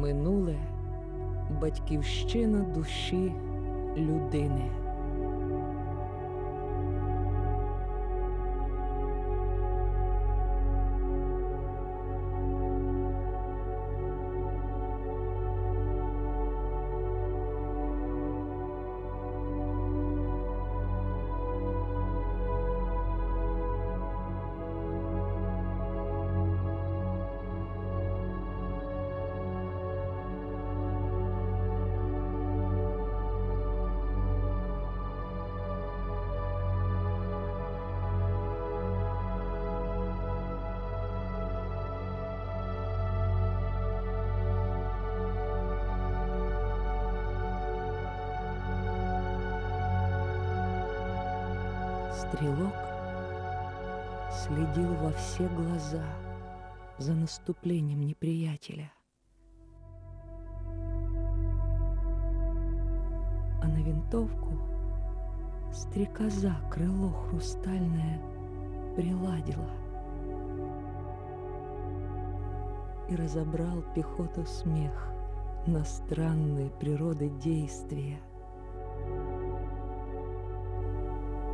Минуле батьківщина душі людини. Стрелок следил во все глаза за наступлением неприятеля. А на винтовку стрекоза крыло хрустальное приладила и разобрал пехоту смех на странные природы действия —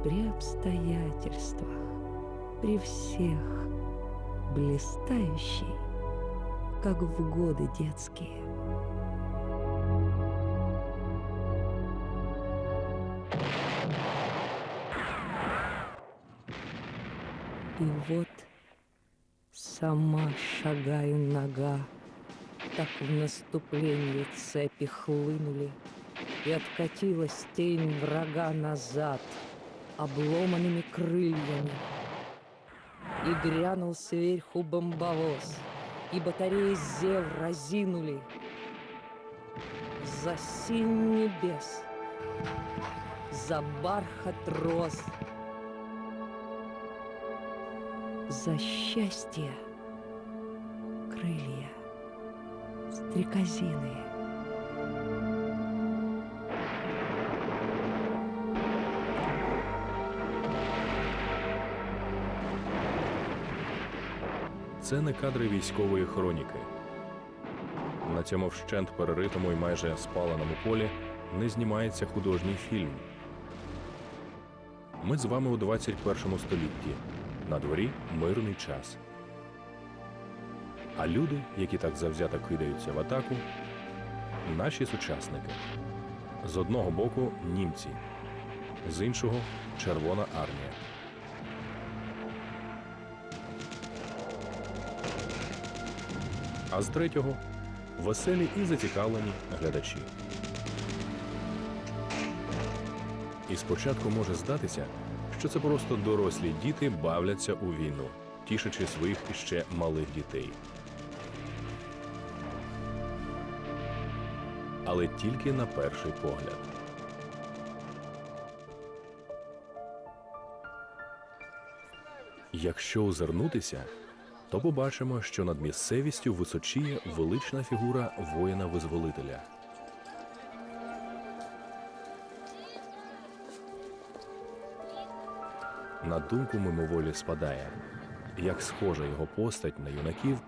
при обстоятельствах, при всех, блистающий, как в годы детские. И вот сама шагаю нога, так в наступлении цепи хлынули, и откатилась тень врага назад — обломанными крыльями. И грянул сверху бомбовоз, и батареи зев разинули. За синь небес, за бархат роз, за счастье крылья стрекозиные. Це не кадри військової хроніки. На цьому вщент переритому і майже спаленому полі не знімається художній фільм. Ми з вами у 21 столітті. На дворі мирний час. А люди, які так завзято кидаються в атаку, наші сучасники. З одного боку німці, з іншого Червона армія. А з третього веселі і зацікавлені глядачі. І спочатку може здатися, що це просто дорослі діти бавляться у війну, тішачи своїх іще малих дітей. Але тільки на перший погляд. Якщо озирнутися, то побачимо, що над місцевістю височіє велична фігура воїна-визволителя. На думку мимоволі спадає, як схожа його постать на юнаків,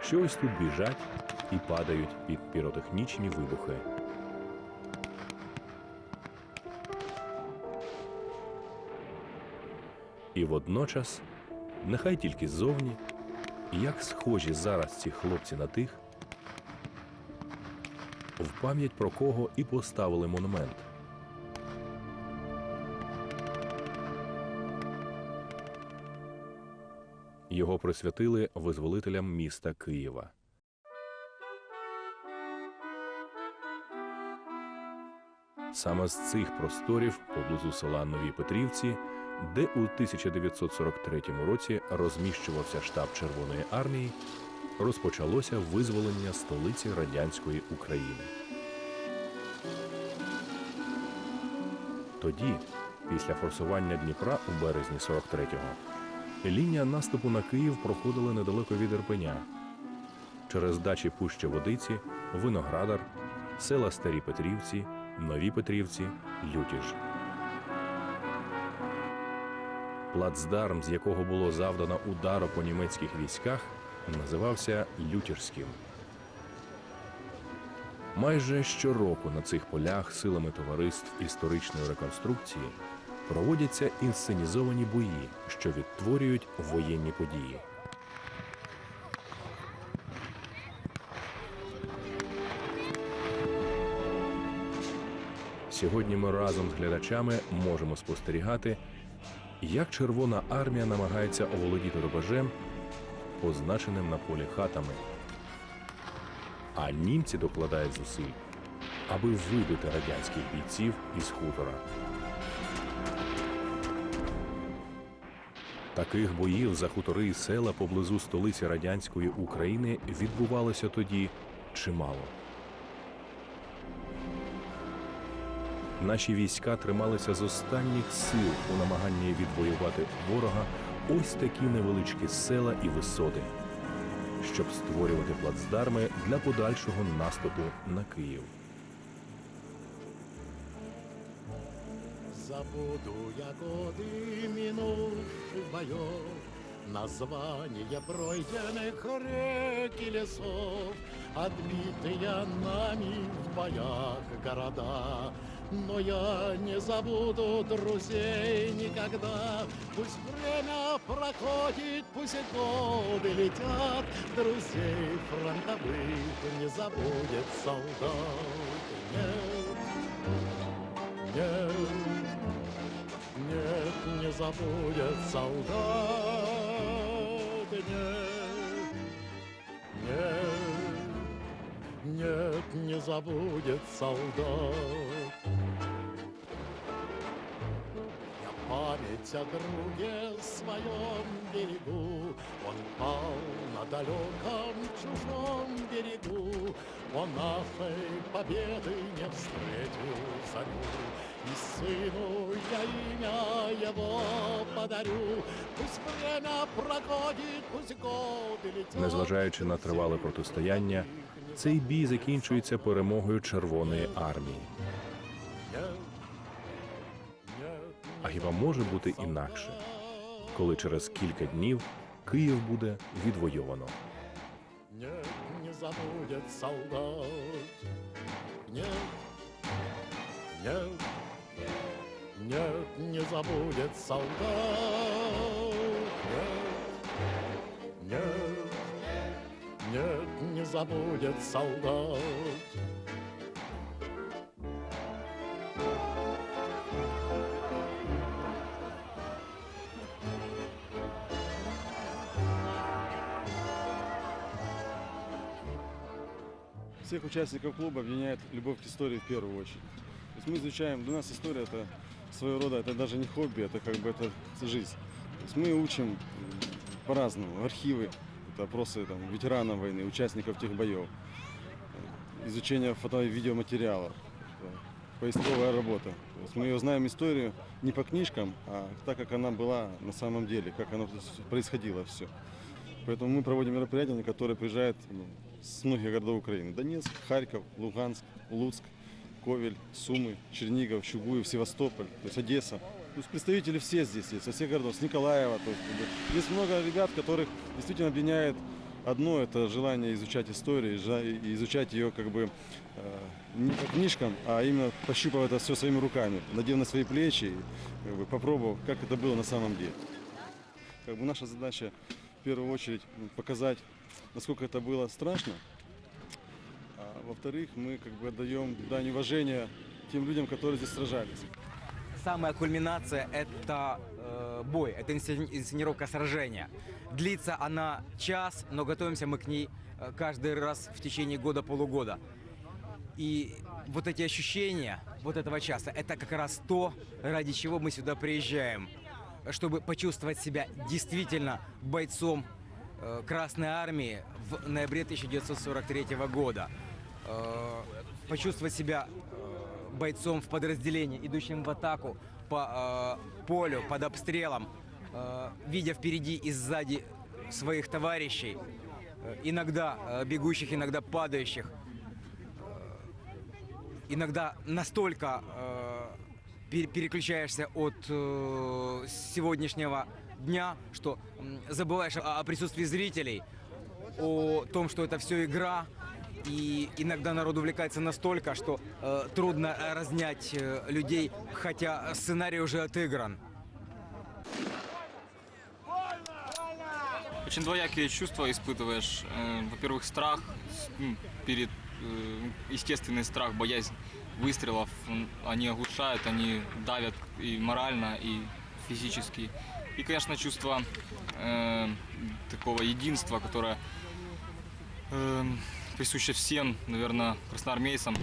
що ось тут біжать і падають під піротехнічні вибухи. І водночас, нехай тільки ззовні, як схожі зараз ці хлопці на тих, в пам'ять про кого і поставили монумент. Його присвятили визволителям міста Києва. Саме з цих просторів поблизу села Нові Петрівці де у 1943 році розміщувався штаб Червоної армії, розпочалося визволення столиці радянської України. Тоді, після форсування Дніпра у березні 43-го, лінія наступу на Київ проходила недалеко від Ірпеня через дачі Пуща Водиці, Виноградар, села Старі Петрівці, Нові Петрівці, Лютіж. Плацдарм, з якого було завдано удару по німецьких військах, називався Лютірським. Майже щороку на цих полях силами товариств історичної реконструкції проводяться інсценізовані бої, що відтворюють воєнні події. Сьогодні ми разом з глядачами можемо спостерігати, як Червона армія намагається оволодіти рубежем, позначеним на полі хатами. А німці докладають зусиль, аби вибити радянських бійців із хутора. Таких боїв за хутори і села поблизу столиці радянської України відбувалося тоді чимало. Наші війська трималися з останніх сил у намаганні відвоювати ворога ось такі невеличкі села і висоти, щоб створювати плацдарми для подальшого наступу на Київ. Забуду я годы минувших боев, Названия пройденных рек и лесов, Отбитые нами в боях города. Но я не забуду друзей никогда. Пусть время проходит, пусть и годы летят, Друзей фронтовых не забудет солдат. Нет, нет, нет, не забудет солдат. Нет, нет, нет, не забудет солдат. память о друге своем берегу, Он пал на далеком чужом берегу, Он нашей победы не встретил зарю. И сыну я имя его подарю, Пусть время проходит, пусть годы летят. Незважаючи на тривале протистояння, цей бій закінчується перемогою Червоної армії. Хіба може бути інакше, коли через кілька днів Київ буде відвойовано? Нет, не забудет солдат. Нет, нет, нет, не забудет солдат. Нет, нет, нет, не забудет солдат. Всех участников клуба объединяет любовь к истории в первую очередь. То есть мы изучаем, для нас история это своего рода, это даже не хобби, это как бы это жизнь. То есть мы учим по-разному, архивы, это опросы там, ветеранов войны, участников тех боев, Э, изучение фото- и видеоматериалов, поисковая работа. То есть мы ее знаем историю не по книжкам, а так, как она была на самом деле, как оно происходило все. Поэтому мы проводим мероприятия, на которые приезжают ну, с многих городов Украины. Донецк, Харьков, Луганск, Луцк, Ковель, Сумы, Чернигов, Чугуев, Севастополь, то есть Одесса. То есть представители все здесь есть, со всех городов, с Николаева. То есть, есть много ребят, которых действительно объединяет одно, это желание изучать историю, и изучать ее как бы э, не по книжкам, а именно пощупав это все своими руками, надев на свои плечи, как бы, попробовав, как это было на самом деле. Как бы наша задача в первую очередь показать, насколько это было страшно. А во-вторых, мы как бы отдаем дань уважения тем людям, которые здесь сражались. Самая кульминация – это э, бой, это инсцени- инсценировка сражения. Длится она час, но готовимся мы к ней э, каждый раз в течение года-полугода. И вот эти ощущения вот этого часа – это как раз то, ради чего мы сюда приезжаем, чтобы почувствовать себя действительно бойцом э, Красной Армии в ноябре 1943 года. Э, почувствовать себя э, бойцом в подразделении, идущим в атаку по полю, под обстрелом, видя впереди и сзади своих товарищей, иногда бегущих, иногда падающих, иногда настолько переключаешься от э, сегодняшнего дня, что забываешь о, присутствии зрителей, о том, что это все игра, И иногда народ увлекается настолько, что э, трудно разнять э, людей, хотя сценарий уже отыгран. Очень двоякие чувства испытываешь. Э, Во-первых, страх перед э, естественный страх, боязнь выстрелов. Он- Они оглушают, они давят и морально, и физически. И, конечно, чувство э, такого единства, которое э, присуще всем, наверное, красноармейцам,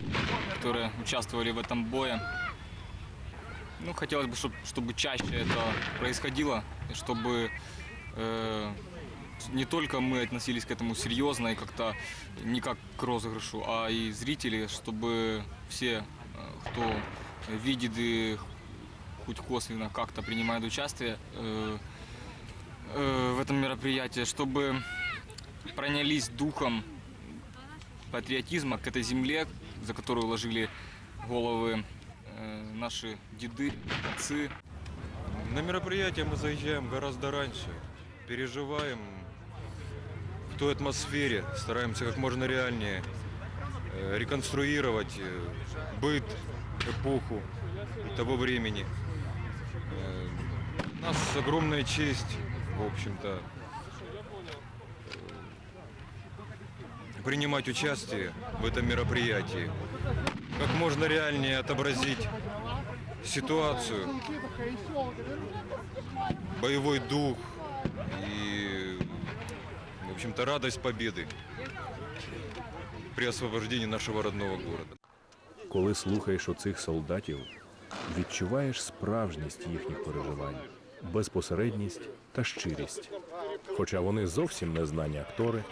которые участвовали в этом бое. Ну, хотелось бы, чтоб- чтобы чаще это происходило, чтобы э, не только мы относились к этому серьезно и как-то не как к розыгрышу, а и зрители, чтобы все, э, кто видит и хоть косвенно как-то принимает участие э, э, в этом мероприятии, чтобы пронялись духом патриотизма к этой земле, за которую вложили головы э, наши деды, отцы, На мероприятие мы заезжаем гораздо раньше, переживаем той атмосфере, стараемся как можно реальнее э, реконструировать э, быт, эпоху того времени. Э, У нас огромная честь, в общем-то, э, принимать участие в этом мероприятии. Как можно реальнее отобразить ситуацию, боевой дух и, общем-то, радость победы при освобождении нашего родного города. Коли слухаєш оцих солдатів, відчуваєш справжність їхніх переживань, безпосередність та щирість. Хоча вони зовсім не знані актори,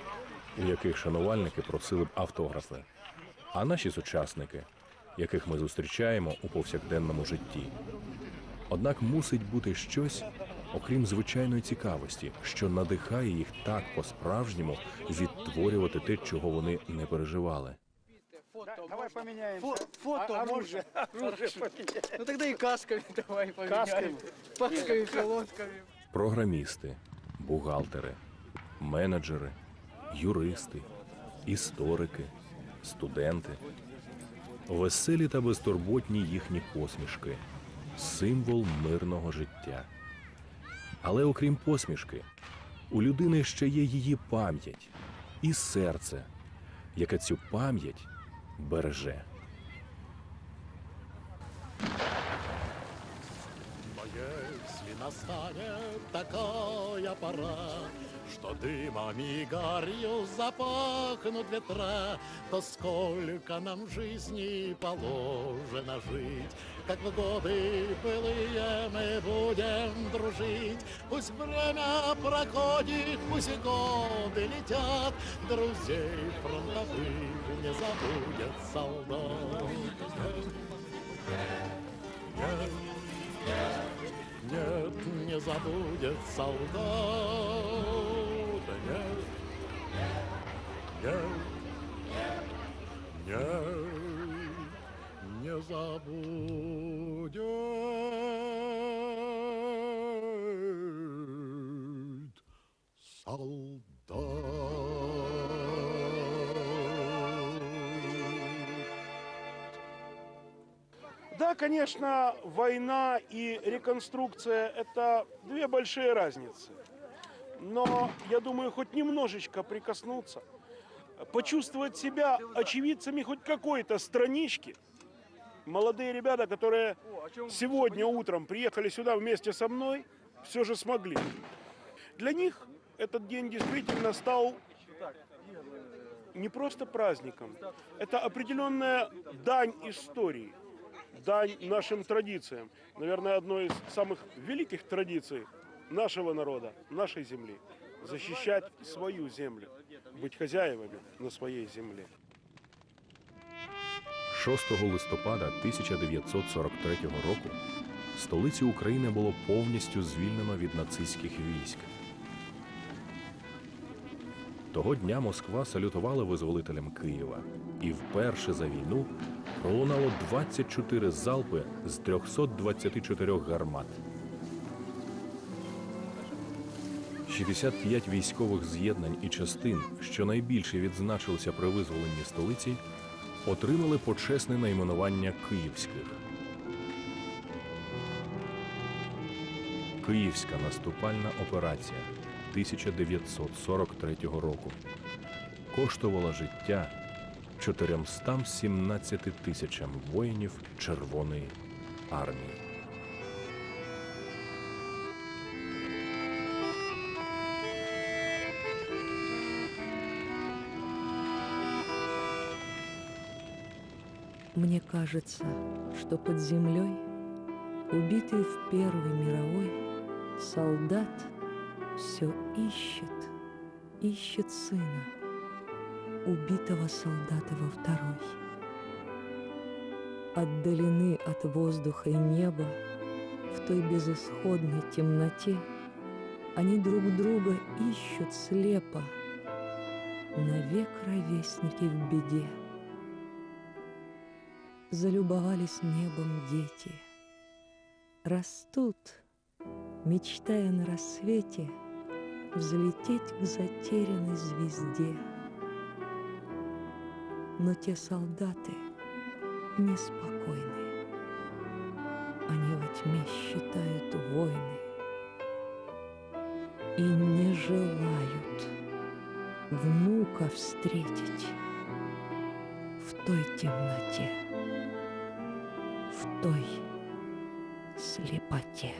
у яких шанувальники просили б автографи, а наші сучасники, яких ми зустрічаємо у повсякденному житті. Однак мусить бути щось, окрім звичайної цікавості, що надихає їх так по-справжньому відтворювати те, чого вони не переживали. Давай поменяемся. Фо- фото А-. Оружие поменяем. Ну тогда и касками давай поменяем. Касками? Касками, колодками. програмісти, бухгалтери, менеджери, юристи, історики, студенти. Веселі та безтурботні їхні посмішки символ мирного життя. Але окрім посмішки, у людини ще є її пам'ять і серце, яке цю пам'ять береже. Настанет такая пора, Что дымом и гарью запахнут ветра, То сколько нам жизни положено жить, Как в годы былые мы будем дружить. Пусть время проходит, пусть и годы летят, Друзей фронтовых не забудет солдат. Нет, нет, не забудет солдат. Нет, нет, нет, не забудет Да, конечно, война и реконструкция – это две большие разницы. Но, я думаю, хоть немножечко прикоснуться, почувствовать себя очевидцами хоть какой-то странички. Молодые ребята, которые сегодня утром приехали сюда вместе со мной, все же смогли. Для них этот день действительно стал не просто праздником, это определенная дань истории, дань нашим традициям. Наверное, одной из самых великих традиций нашего народа, нашей земли. Защищать свою землю, быть хозяевами на своей земле. 6 листопада 1943 року столицю України було повністю звільнено від нацистських військ. Того дня Москва салютувала визволителям Києва, і вперше за війну пролунало 24 залпи з 324 гармат. 65 військових з'єднань і частин, що найбільше відзначилися при визволенні столиці, отримали почесне найменування київських. Київська наступальна операція 1943 року коштувала життя 417 тисячам воїнів Червоної армії. Мне кажется, что под землей, убитый в Первой мировой, солдат все ищет, ищет сына, убитого солдата во второй. Отдалены от воздуха и неба, в той безысходной темноте, они друг друга ищут слепо, навек ровесники в беде залюбовались небом дети. Растут, мечтая на рассвете взлететь к затерянной звезде. Но те солдаты неспокойны. Они во тьме считают войны и не желают внука встретить в той темноте в той слепоте.